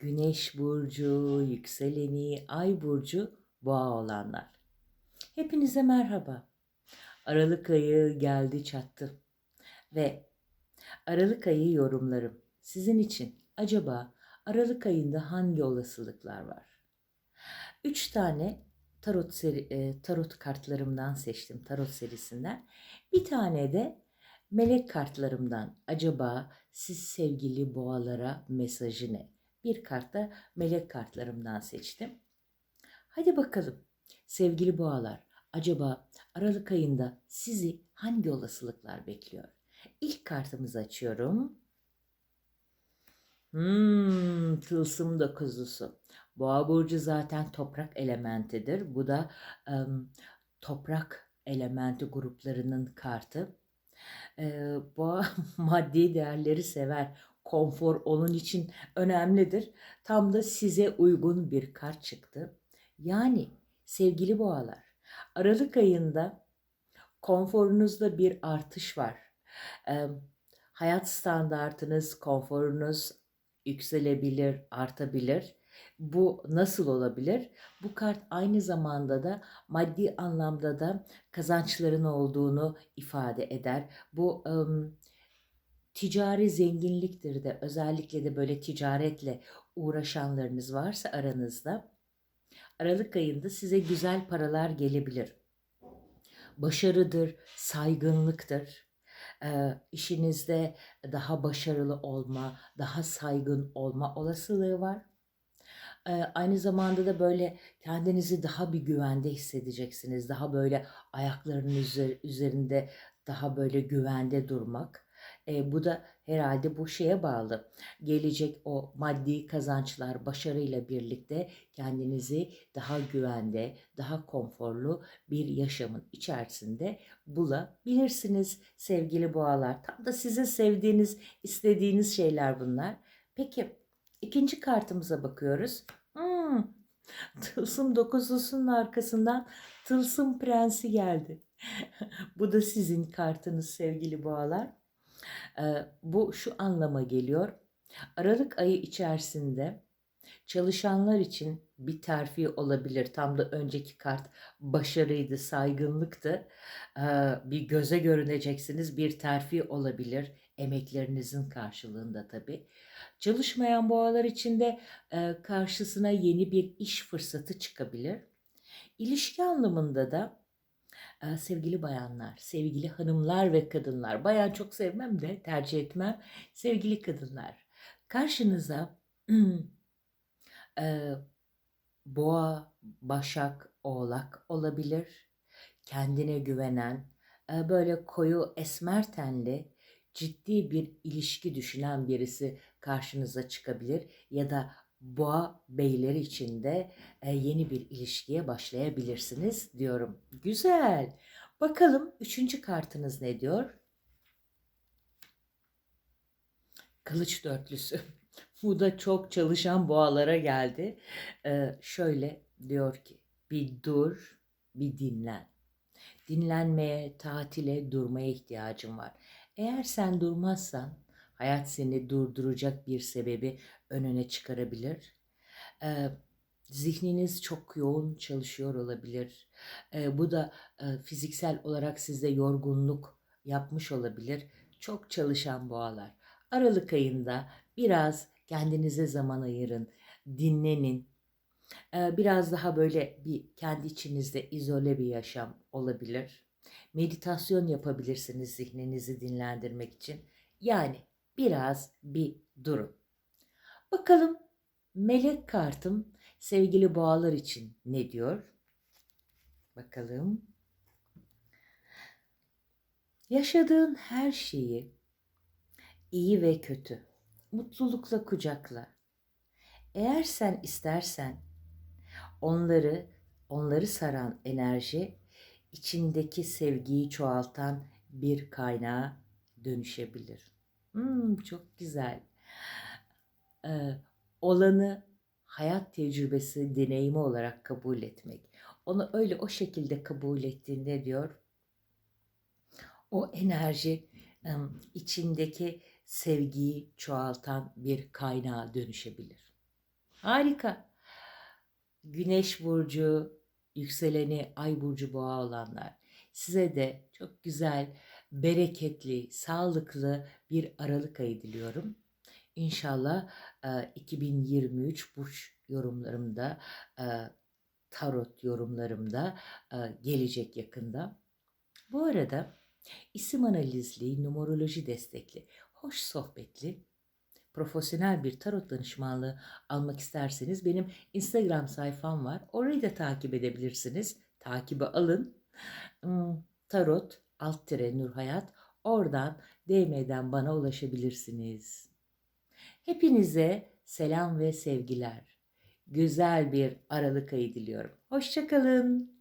Güneş burcu, yükseleni, ay burcu, boğa olanlar. Hepinize merhaba. Aralık ayı geldi çattı. Ve Aralık ayı yorumlarım. Sizin için acaba Aralık ayında hangi olasılıklar var? Üç tane tarot seri, e, tarot kartlarımdan seçtim tarot serisinden. Bir tane de melek kartlarımdan. Acaba siz sevgili boğalara mesajı ne? Bir kart da melek kartlarımdan seçtim. Hadi bakalım sevgili boğalar. Acaba Aralık ayında sizi hangi olasılıklar bekliyor? İlk kartımızı açıyorum. Hmm, tılsım dokuzusu. Boğa burcu zaten toprak elementidir. Bu da ım, toprak elementi gruplarının kartı. Ee, boğa maddi değerleri sever. Konfor onun için önemlidir. Tam da size uygun bir kart çıktı. Yani sevgili boğalar, Aralık ayında konforunuzda bir artış var. Ee, hayat standartınız, konforunuz yükselebilir, artabilir. Bu nasıl olabilir? Bu kart aynı zamanda da maddi anlamda da kazançların olduğunu ifade eder. Bu ım, ticari zenginliktir de özellikle de böyle ticaretle uğraşanlarınız varsa aranızda Aralık ayında size güzel paralar gelebilir. Başarıdır, saygınlıktır. E, işinizde daha başarılı olma, daha saygın olma olasılığı var. E, aynı zamanda da böyle kendinizi daha bir güvende hissedeceksiniz. Daha böyle ayaklarının üzerinde daha böyle güvende durmak. E, bu da herhalde bu şeye bağlı. Gelecek o maddi kazançlar başarıyla birlikte kendinizi daha güvende, daha konforlu bir yaşamın içerisinde bulabilirsiniz sevgili boğalar. Tam da sizin sevdiğiniz, istediğiniz şeyler bunlar. Peki ikinci kartımıza bakıyoruz. Hmm, tılsım dokuzlusunun arkasından tılsım prensi geldi. Bu da sizin kartınız sevgili boğalar. Bu şu anlama geliyor. Aralık ayı içerisinde çalışanlar için bir terfi olabilir. Tam da önceki kart başarıydı, saygınlıktı. Bir göze görüneceksiniz, bir terfi olabilir. Emeklerinizin karşılığında tabii. Çalışmayan boğalar için de karşısına yeni bir iş fırsatı çıkabilir. İlişki anlamında da ee, sevgili bayanlar, sevgili hanımlar ve kadınlar, bayan çok sevmem de tercih etmem, sevgili kadınlar, karşınıza e, boğa, başak, oğlak olabilir, kendine güvenen, e, böyle koyu esmer tenli, ciddi bir ilişki düşünen birisi karşınıza çıkabilir ya da boğa beyleri için de e, yeni bir ilişkiye başlayabilirsiniz diyorum. Güzel. Bakalım üçüncü kartınız ne diyor? Kılıç dörtlüsü. Bu da çok çalışan boğalara geldi. Ee, şöyle diyor ki bir dur, bir dinlen. Dinlenmeye, tatile, durmaya ihtiyacın var. Eğer sen durmazsan hayat seni durduracak bir sebebi önüne çıkarabilir. Ee, zihniniz çok yoğun çalışıyor olabilir. Ee, bu da e, fiziksel olarak sizde yorgunluk yapmış olabilir. Çok çalışan boğalar. Aralık ayında biraz kendinize zaman ayırın, dinlenin. Ee, biraz daha böyle bir kendi içinizde izole bir yaşam olabilir. Meditasyon yapabilirsiniz zihninizi dinlendirmek için. Yani biraz bir durun. Bakalım melek kartım sevgili boğalar için ne diyor? Bakalım. Yaşadığın her şeyi iyi ve kötü mutlulukla kucakla. Eğer sen istersen onları onları saran enerji içindeki sevgiyi çoğaltan bir kaynağa dönüşebilir. Hmm, çok güzel e, olanı hayat tecrübesi, deneyimi olarak kabul etmek. Onu öyle o şekilde kabul ettiğinde diyor, o enerji içindeki sevgiyi çoğaltan bir kaynağa dönüşebilir. Harika. Güneş burcu, yükseleni ay burcu boğa olanlar. Size de çok güzel, bereketli, sağlıklı bir Aralık ayı diliyorum. İnşallah e, 2023 burç yorumlarımda, e, tarot yorumlarımda e, gelecek yakında. Bu arada isim analizli, numeroloji destekli, hoş sohbetli, profesyonel bir tarot danışmanlığı almak isterseniz benim Instagram sayfam var. Orayı da takip edebilirsiniz. Takibi alın. Hmm, Tarot alt tire Nur Hayat. Oradan DM'den bana ulaşabilirsiniz. Hepinize selam ve sevgiler. Güzel bir Aralık ayı diliyorum. Hoşçakalın.